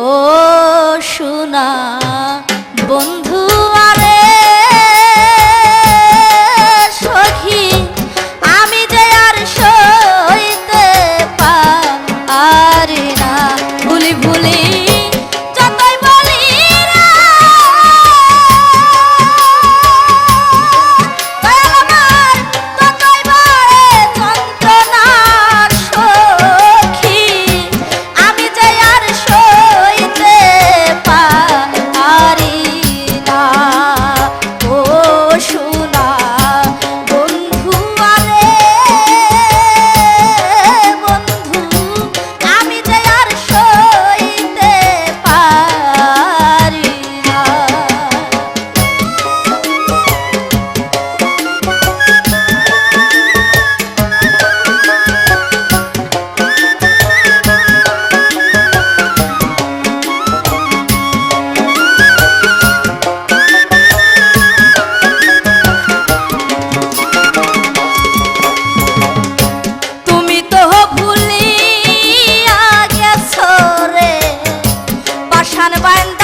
ও সোনা বন্ধু i'm a of